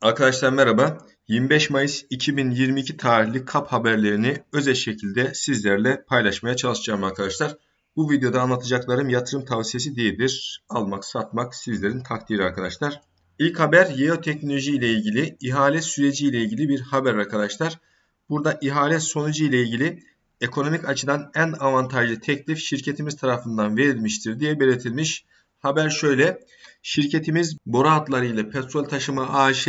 Arkadaşlar merhaba. 25 Mayıs 2022 tarihli KAP haberlerini özel şekilde sizlerle paylaşmaya çalışacağım arkadaşlar. Bu videoda anlatacaklarım yatırım tavsiyesi değildir. Almak, satmak sizlerin takdiri arkadaşlar. İlk haber yeoteknoloji ile ilgili ihale süreci ile ilgili bir haber arkadaşlar. Burada ihale sonucu ile ilgili ekonomik açıdan en avantajlı teklif şirketimiz tarafından verilmiştir diye belirtilmiş. Haber şöyle. Şirketimiz boru hatları ile petrol taşıma AŞ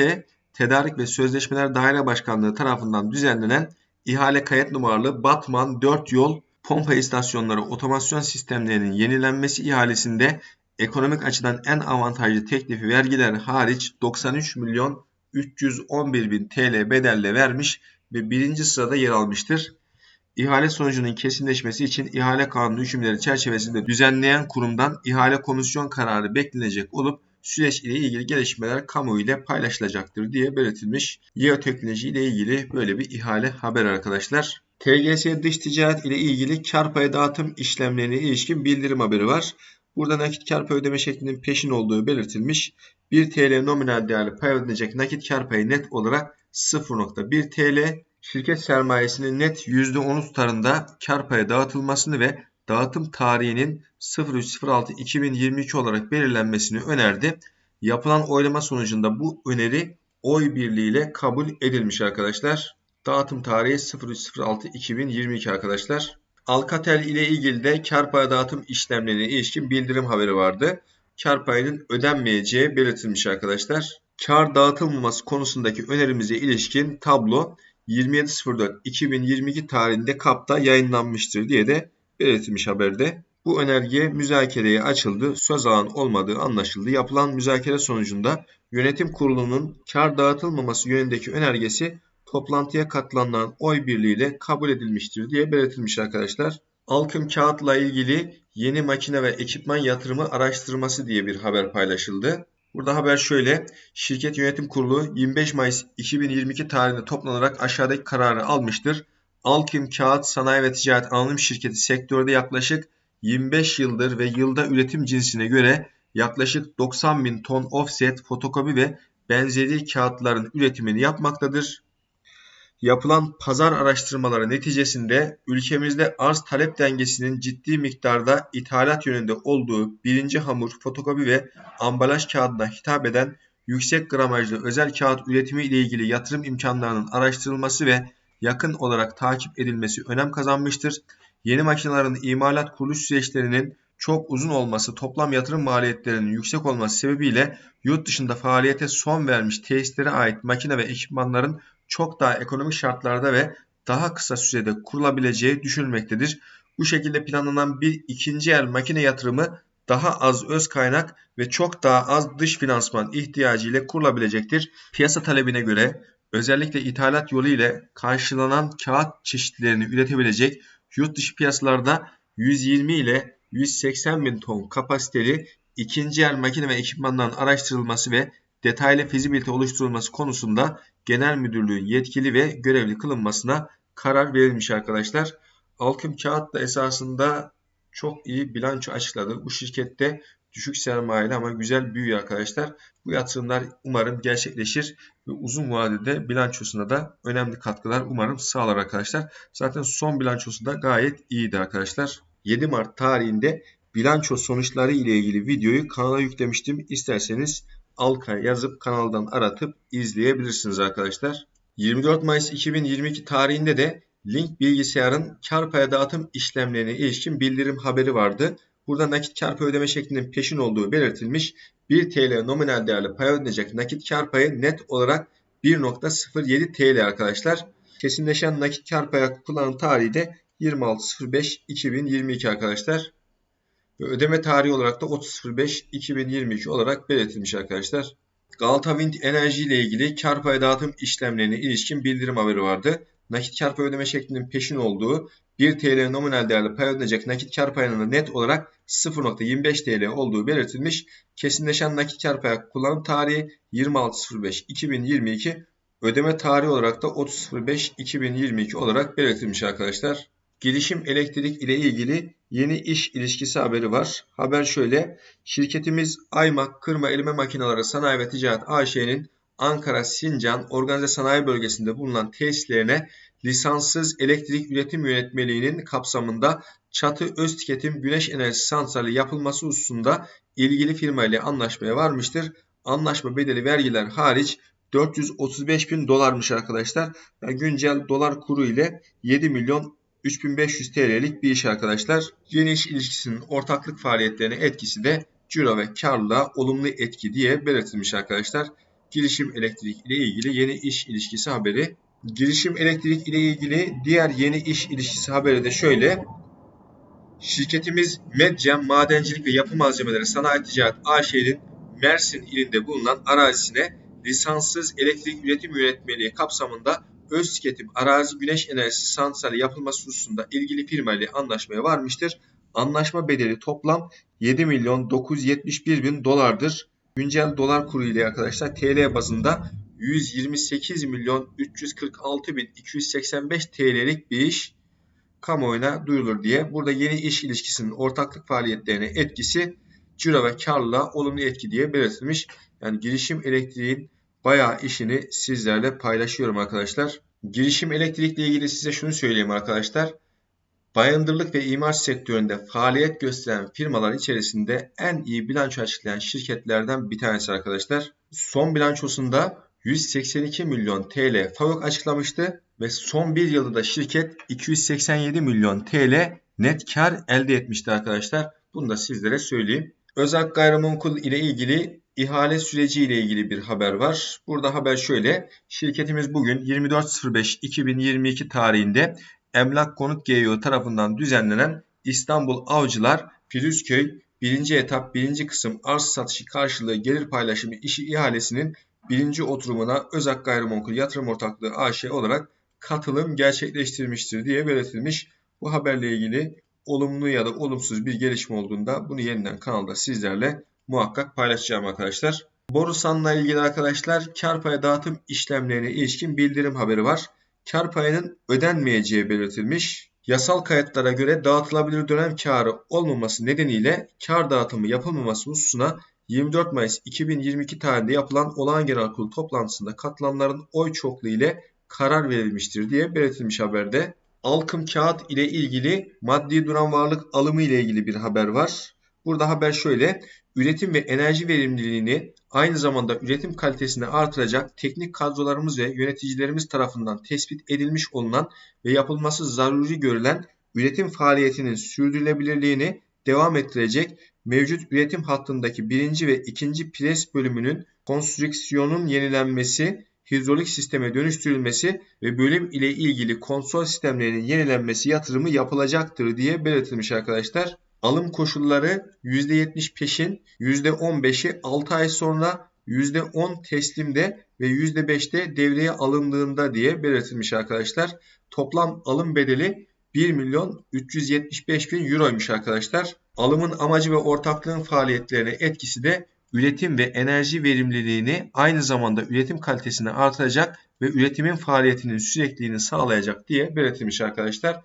Tedarik ve Sözleşmeler Daire Başkanlığı tarafından düzenlenen ihale kayıt numaralı Batman 4 yol pompa istasyonları otomasyon sistemlerinin yenilenmesi ihalesinde ekonomik açıdan en avantajlı teklifi vergiler hariç 93 milyon 311 bin TL bedelle vermiş ve birinci sırada yer almıştır. İhale sonucunun kesinleşmesi için ihale kanunu hükümleri çerçevesinde düzenleyen kurumdan ihale komisyon kararı beklenecek olup süreç ile ilgili gelişmeler kamu ile paylaşılacaktır diye belirtilmiş. Yeoteknoloji ile ilgili böyle bir ihale haber arkadaşlar. TGS dış ticaret ile ilgili kar payı dağıtım işlemlerine ilişkin bildirim haberi var. Burada nakit kar payı ödeme şeklinin peşin olduğu belirtilmiş. 1 TL nominal değerli pay ödenecek nakit kar payı net olarak 0.1 TL. Şirket sermayesinin net %10 tutarında kar payı dağıtılmasını ve dağıtım tarihinin 03.06.2022 olarak belirlenmesini önerdi. Yapılan oylama sonucunda bu öneri oy birliğiyle kabul edilmiş arkadaşlar. Dağıtım tarihi 03.06.2022 arkadaşlar. Alcatel ile ilgili de kar payı dağıtım işlemlerine ilişkin bildirim haberi vardı. Kar payının ödenmeyeceği belirtilmiş arkadaşlar. Kar dağıtılmaması konusundaki önerimize ilişkin tablo 27.04.2022 tarihinde KAP'ta yayınlanmıştır diye de belirtilmiş haberde. Bu önerge müzakereye açıldı, söz alan olmadığı anlaşıldı. Yapılan müzakere sonucunda yönetim kurulunun kar dağıtılmaması yönündeki önergesi toplantıya katılanların oy birliğiyle kabul edilmiştir diye belirtilmiş arkadaşlar. Alkım kağıtla ilgili yeni makine ve ekipman yatırımı araştırması diye bir haber paylaşıldı. Burada haber şöyle. Şirket yönetim kurulu 25 Mayıs 2022 tarihinde toplanarak aşağıdaki kararı almıştır. Alkim Kağıt Sanayi ve Ticaret Anonim Şirketi sektörde yaklaşık 25 yıldır ve yılda üretim cinsine göre yaklaşık 90 bin ton offset, fotokopi ve benzeri kağıtların üretimini yapmaktadır. Yapılan pazar araştırmaları neticesinde ülkemizde arz talep dengesinin ciddi miktarda ithalat yönünde olduğu birinci hamur, fotokopi ve ambalaj kağıdına hitap eden yüksek gramajlı özel kağıt üretimi ile ilgili yatırım imkanlarının araştırılması ve yakın olarak takip edilmesi önem kazanmıştır. Yeni makinelerin imalat kuruluş süreçlerinin çok uzun olması, toplam yatırım maliyetlerinin yüksek olması sebebiyle yurt dışında faaliyete son vermiş tesislere ait makine ve ekipmanların çok daha ekonomik şartlarda ve daha kısa sürede kurulabileceği düşünülmektedir. Bu şekilde planlanan bir ikinci el makine yatırımı daha az öz kaynak ve çok daha az dış finansman ihtiyacı ile kurulabilecektir. Piyasa talebine göre özellikle ithalat yolu ile karşılanan kağıt çeşitlerini üretebilecek yurt dışı piyasalarda 120 ile 180 bin ton kapasiteli ikinci el makine ve ekipmanların araştırılması ve detaylı fizibilite oluşturulması konusunda genel müdürlüğün yetkili ve görevli kılınmasına karar verilmiş arkadaşlar. Alkım Kağıt da esasında çok iyi bilanço açıkladı. Bu şirkette düşük sermayeli ama güzel büyüyor arkadaşlar. Bu yatırımlar umarım gerçekleşir ve uzun vadede bilançosuna da önemli katkılar umarım sağlar arkadaşlar. Zaten son bilançosu da gayet iyiydi arkadaşlar. 7 Mart tarihinde bilanço sonuçları ile ilgili videoyu kanala yüklemiştim. İsterseniz Alka yazıp kanaldan aratıp izleyebilirsiniz arkadaşlar. 24 Mayıs 2022 tarihinde de Link bilgisayarın kar paya dağıtım işlemlerine ilişkin bildirim haberi vardı. Burada nakit kar payı ödeme şeklinin peşin olduğu belirtilmiş. 1 TL nominal değerli pay ödenecek nakit kar payı net olarak 1.07 TL arkadaşlar. Kesinleşen nakit kar payı kullanım tarihi de 26.05.2022 arkadaşlar. Ve ödeme tarihi olarak da 30.05.2022 olarak belirtilmiş arkadaşlar. Galata Wind Enerji ile ilgili kar payı dağıtım işlemlerine ilişkin bildirim haberi vardı. Nakit kar payı ödeme şeklinin peşin olduğu 1 TL nominal değerli pay ödenecek nakit kar payının net olarak 0.25 TL olduğu belirtilmiş. Kesinleşen nakit kar payı kullanım tarihi 26.05.2022 ödeme tarihi olarak da 30.05.2022 olarak belirtilmiş arkadaşlar. Gelişim Elektrik ile ilgili yeni iş ilişkisi haberi var. Haber şöyle. Şirketimiz Aymak Kırma Elime Makineleri Sanayi ve Ticaret AŞ'nin Ankara Sincan Organize Sanayi Bölgesi'nde bulunan tesislerine lisanssız elektrik üretim yönetmeliğinin kapsamında çatı öz tüketim güneş enerjisi santrali yapılması hususunda ilgili firma ile anlaşmaya varmıştır. Anlaşma bedeli vergiler hariç 435 bin dolarmış arkadaşlar. Yani güncel dolar kuru ile 7 milyon 3500 TL'lik bir iş arkadaşlar. Yeni iş ilişkisinin ortaklık faaliyetlerine etkisi de ciro ve karlılığa olumlu etki diye belirtilmiş arkadaşlar. Girişim elektrik ile ilgili yeni iş ilişkisi haberi. Girişim elektrik ile ilgili diğer yeni iş ilişkisi haberi de şöyle. Şirketimiz Medcem Madencilik ve Yapı Malzemeleri Sanayi Ticaret AŞ'nin Mersin ilinde bulunan arazisine lisanssız elektrik üretim yönetmeliği kapsamında öz tüketim arazi güneş enerjisi santrali yapılması hususunda ilgili firma ile anlaşmaya varmıştır. Anlaşma bedeli toplam 7 milyon 971 bin dolardır. Güncel dolar kuru ile arkadaşlar TL bazında 128 milyon 346 bin 285 TL'lik bir iş kamuoyuna duyulur diye. Burada yeni iş ilişkisinin ortaklık faaliyetlerine etkisi ciro ve karlılığa olumlu etki diye belirtilmiş. Yani girişim elektriğin bayağı işini sizlerle paylaşıyorum arkadaşlar. Girişim elektrikle ilgili size şunu söyleyeyim arkadaşlar. Bayındırlık ve imar sektöründe faaliyet gösteren firmalar içerisinde en iyi bilanço açıklayan şirketlerden bir tanesi arkadaşlar. Son bilançosunda 182 milyon TL FAVÖK açıklamıştı ve son bir yılda da şirket 287 milyon TL net kar elde etmişti arkadaşlar. Bunu da sizlere söyleyeyim. Özel gayrimenkul ile ilgili ihale süreci ile ilgili bir haber var. Burada haber şöyle. Şirketimiz bugün 24.05.2022 tarihinde Emlak Konut GEO tarafından düzenlenen İstanbul Avcılar Firuzköy 1. etap 1. kısım arz satışı karşılığı gelir paylaşımı işi ihalesinin birinci oturumuna Özak Gayrimenkul Yatırım Ortaklığı AŞ olarak katılım gerçekleştirmiştir diye belirtilmiş. Bu haberle ilgili olumlu ya da olumsuz bir gelişme olduğunda bunu yeniden kanalda sizlerle muhakkak paylaşacağım arkadaşlar. Borusan'la ilgili arkadaşlar kar payı dağıtım işlemlerine ilişkin bildirim haberi var. Kar payının ödenmeyeceği belirtilmiş. Yasal kayıtlara göre dağıtılabilir dönem karı olmaması nedeniyle kar dağıtımı yapılmaması hususuna 24 Mayıs 2022 tarihinde yapılan olağan genel kurulu toplantısında katılanların oy çokluğu ile karar verilmiştir diye belirtilmiş haberde. Alkım kağıt ile ilgili maddi duran varlık alımı ile ilgili bir haber var. Burada haber şöyle. Üretim ve enerji verimliliğini aynı zamanda üretim kalitesini artıracak teknik kadrolarımız ve yöneticilerimiz tarafından tespit edilmiş olunan ve yapılması zaruri görülen üretim faaliyetinin sürdürülebilirliğini devam ettirecek mevcut üretim hattındaki birinci ve ikinci pres bölümünün konstrüksiyonun yenilenmesi, hidrolik sisteme dönüştürülmesi ve bölüm ile ilgili kontrol sistemlerinin yenilenmesi yatırımı yapılacaktır diye belirtilmiş arkadaşlar. Alım koşulları %70 peşin, %15'i 6 ay sonra, %10 teslimde ve %5'te devreye alındığında diye belirtilmiş arkadaşlar. Toplam alım bedeli 1 milyon 375 bin euroymuş arkadaşlar. Alımın amacı ve ortaklığın faaliyetlerine etkisi de üretim ve enerji verimliliğini aynı zamanda üretim kalitesini artıracak ve üretimin faaliyetinin sürekliliğini sağlayacak diye belirtilmiş arkadaşlar.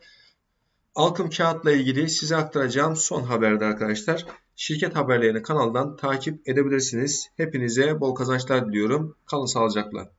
Alkım kağıtla ilgili size aktaracağım son haberde arkadaşlar. Şirket haberlerini kanaldan takip edebilirsiniz. Hepinize bol kazançlar diliyorum. Kalın sağlıcakla.